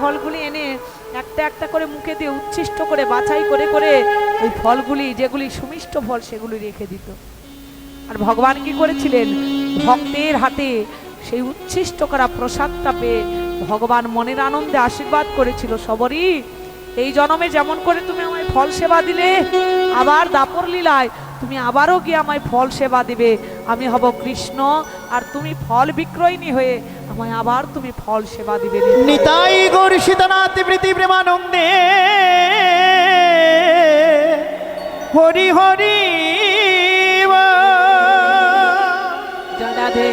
ফলগুলি এনে একটা একটা করে মুখে দিয়ে উচ্ছিষ্ট করে, বাছাই করে করে ওই ফলগুলি, যেগুলি সুমিষ্ট ফল, সেগুলি রেখে দিত। আর ভগবান কি করেছিলেন? ভক্তের হাতে সেই উচ্ছিষ্ট করা প্রসাদটা পেয়ে ভগবান মনের আনন্দে আশীর্বাদ করেছিল, সবরই। এই জনমে যেমন করে তুমি আমায় ফল সেবা দিলে, আবার দাপর লীলায় তুমি আবারও গিয়ে আমায় ফল সেবা দিবে। আমি হব কৃষ্ণ আর তুমি ফল বিক্রয়িনী হয়ে আমায় আবার তুমি ফল সেবা দিবে। নিতাই গৌর সীতানাথ প্রীতি প্রেমানন্দে। হরি হরি রাধে।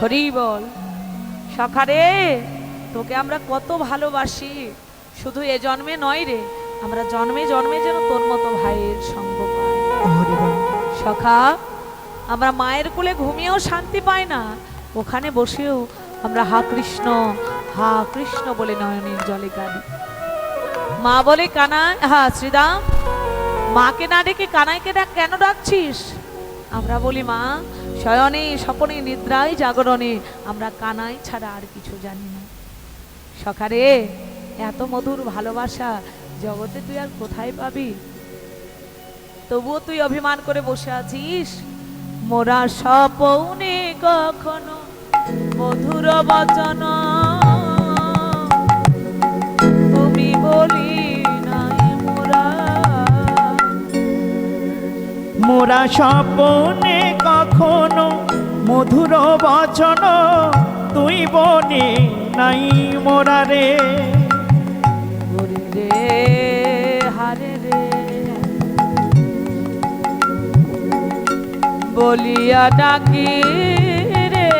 হরি বল। সখারে তোকে আমরা কত ভালোবাসি। শুধু এ জন্মে নয় রে আমরা জন্মে জন্মে যেন তোর মতো ভাইয়ের সঙ্গ পাই। সখা, আমরা মায়ের কোলে ঘুমিয়েও শান্তি পাই না। ওখানে বসেও আমরা হা কৃষ্ণ হা কৃষ্ণ বলে নয়নের জলে কাঁদি মা বলে, কানাই, হা শ্রীদাম, মাকে না ডেকে কানাইকে ডাক কেন ডাকছিস? আমরা বলি, মা, শয়নে, স্বপনে, নিদ্রায়, জাগরণে, আমরা কানাই ছাড়া আর কিছু জানি না। সখারে এত মধুর ভালোবাসা জগতে তুই আর কোথায় পাবি? তবুও তুই অভিমান করে বসে আছিস? মোরা স্বপনে কখনো মধুর বচন। তুমি বলি নাই মোরা। মোরা স্বপনে কখনো মধুর বচন। তুই বনে নাই মোরা রে। রে। বলিয়া ডাকি রে।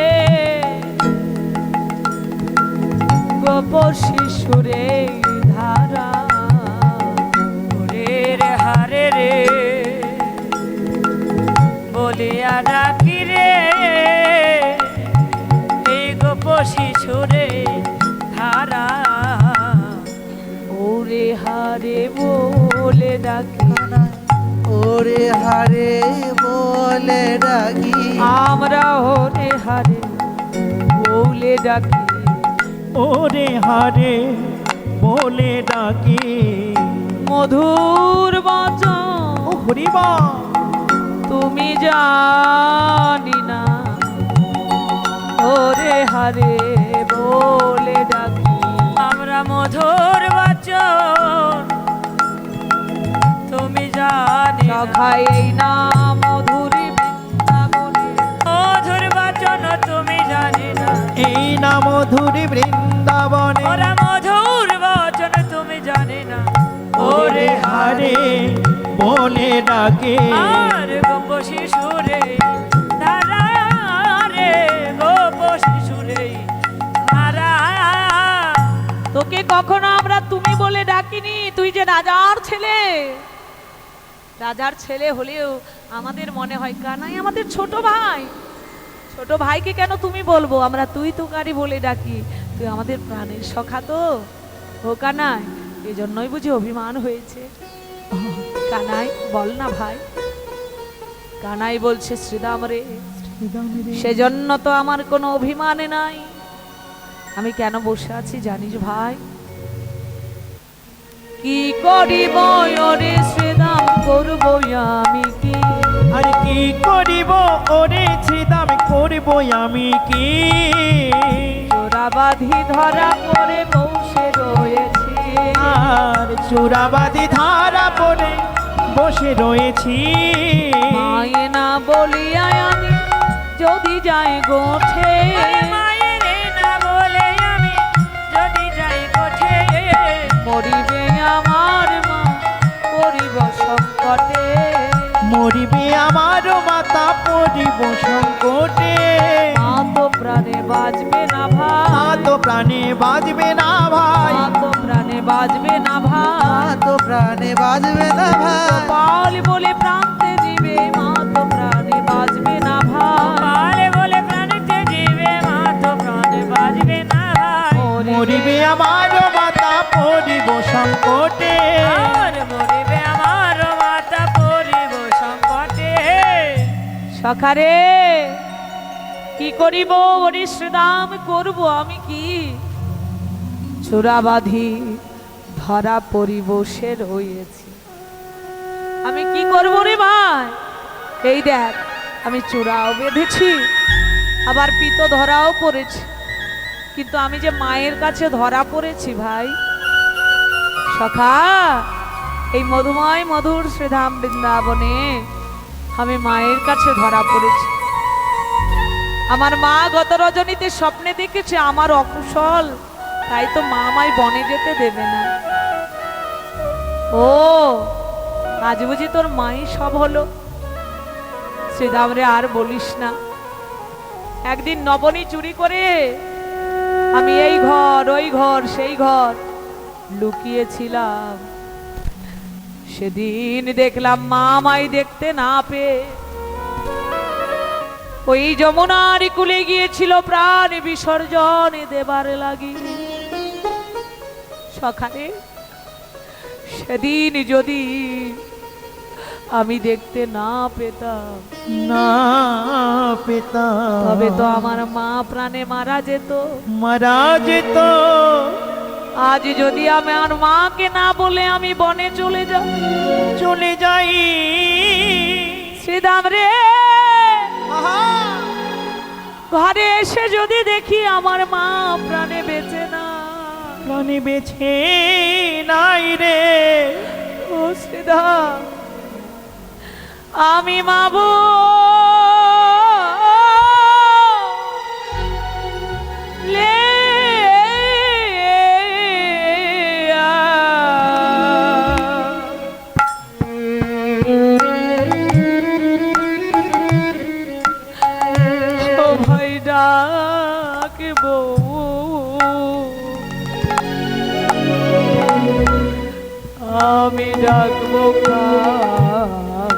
গোপ শিশুরে ধারা ওরে রে হারে রে। বলিয়া ডাকি রে। এই গোপ শিশুরে ধারা। ওরে হারে বলে ডাকি। ওরে হারে বলে ডাকি। আমরা ওরে হারে বলে ডাকি। ওরে হারে বলে ডাকি। মধুর ও হরিবা তুমি জানি না। ওরে হারে জানি না। মধুরী বৃন্দাবনে মধুর বচন তুমি জানি না। এই না মধুর বৃন্দাবনে। ওরা মধুর বচন তুমি জানি না। ওরে হারে বলে ডাকে। আর গোপ শিশুরে ধারা রে গোপ শিশুরে ধারা তোকে কখনো আমরা তুমি বলে ডাকিনি? তুই যে রাজার ছেলে। রাজার ছেলে হলেও আমাদের মনে হয় কানাই আমাদের ছোট ভাই। ছোট ভাইকে কেন তুমি বলব? আমরা তুই তো কারি বলে ডাকি। তুই আমাদের প্রাণের সখা তো। ও কানাই এজন্যই বুঝি অভিমান হয়েছে। কানাই বল না ভাই। কানাই বলছে শ্রীদাম রে সেজন্য তো আমার কোনো অভিমানে নাই। আমি কেন বসে আছি জানিস ভাই? কি করিব শ্রীদাম করব আমি কি? আর কি করিব? ওরে ছিদাম করিব আমি কি? চোরাবাধি ধরা পড়ে বসে রয়েছি। আর চোরাবাদি ধারা পড়ে বসে রয়েছি। মায়ে না বলিয়া আমি যদি যাই গোঠে। পড়িব সংকটে। মা তো প্রাণে বাজবে না মা ভাই তো প্রাণে বাজবে না ভাই। মা তো প্রাণে বাজবে না ভাই। তো প্রাণে বাজবে না ভাই। পাল বলে সখারে কি করিব? ওরে শ্রীদাম করব আমি কি? চূড়াবাধি ধরা পরিবসে রয়েছি। আমি কি করব রে ভাই? এই দেখ, আমি চূড়াও বেঁধেছি, আবার পিতো ধরাও পড়েছি। কিন্তু আমি যে মায়ের কাছে ধরা পড়েছি ভাই, সখা, এই মধুময় মধুর শ্রীধাম বৃন্দাবনে আমি মায়ের কাছে ধরা পড়েছি। আমার মা গত রজনীতে স্বপ্নে দেখেছে আমার অকুশল। তাই তো মা আমায় বনে যেতে দেবে না। ও, আজ বুঝি তোর মাই সব হলো। শ্রীদাম রে আর বলিস না। একদিন নবনী চুরি করে আমি এই ঘর, ওই ঘর, সেই ঘর লুকিয়েছিলাম। সেদিন দেখলাম মা আমায় দেখতে না পেয়ে। ওই যমুনার কুলে গিয়েছিল প্রাণ বিসর্জন দেবার লাগি। সকালে সেদিন যদি আমি দেখতে না পেতাম। না পেতাম। তবে তো আমার মা প্রাণে মারা যেত। মারা যেত। আজ যদি আমি আমার মাকে না বলে আমি বনে চলে যাব চলে যাই। শ্রীদাম রে। ঘরে এসে যদি দেখি আমার মা প্রাণে বেঁচে না। প্রাণে বেছে নাই রে। ও শ্রীদাম আমি মাবু ডাকবো আমি ডাকবো কারে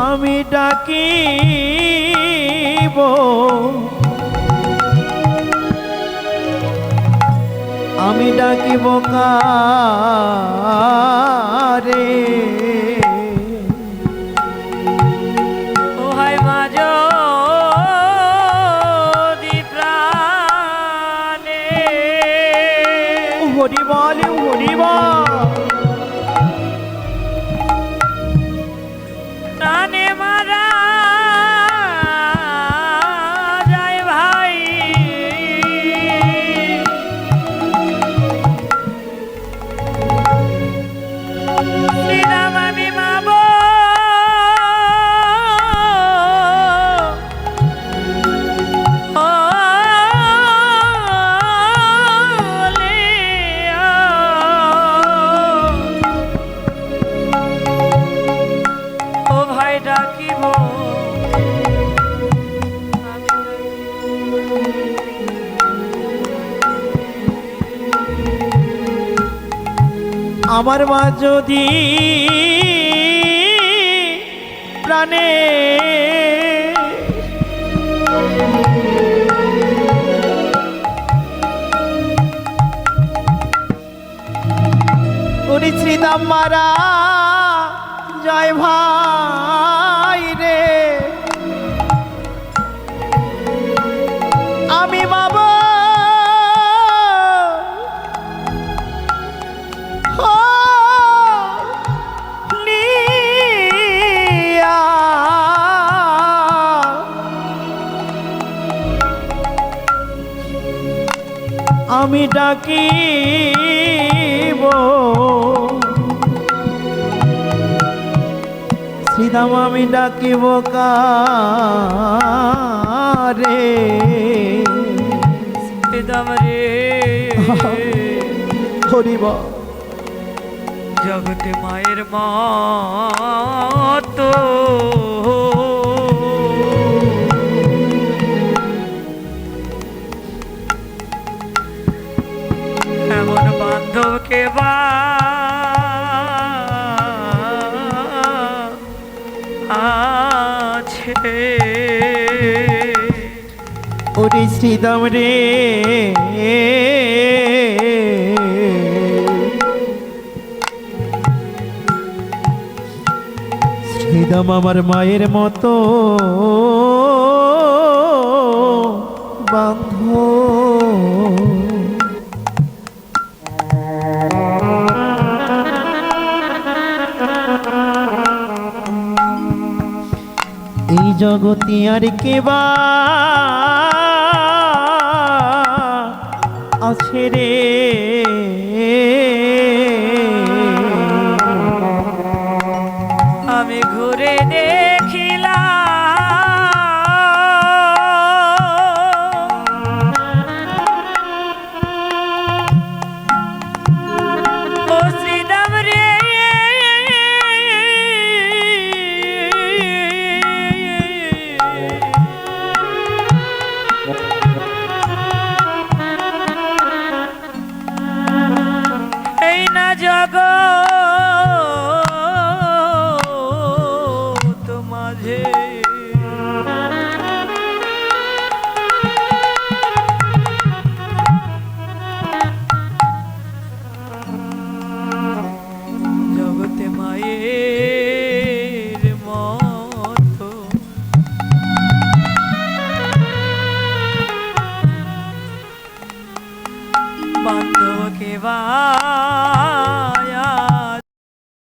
আমি ডাকিব। আমি ডাকিব কারে? ও হায় আমার মা যদি প্রাণে উনি শ্রীদাম মারা জয় ভাই। আমি ডাকিব শ্রীদাম আমি ডাকিব কারে? শ্রীদাম রে। হরিব। জগতে মায়ের মতো। এমন শ্রীদাম রে। শ্রীদাম আমার মায়ের মতো বান্ধব। এই আর কেবা রে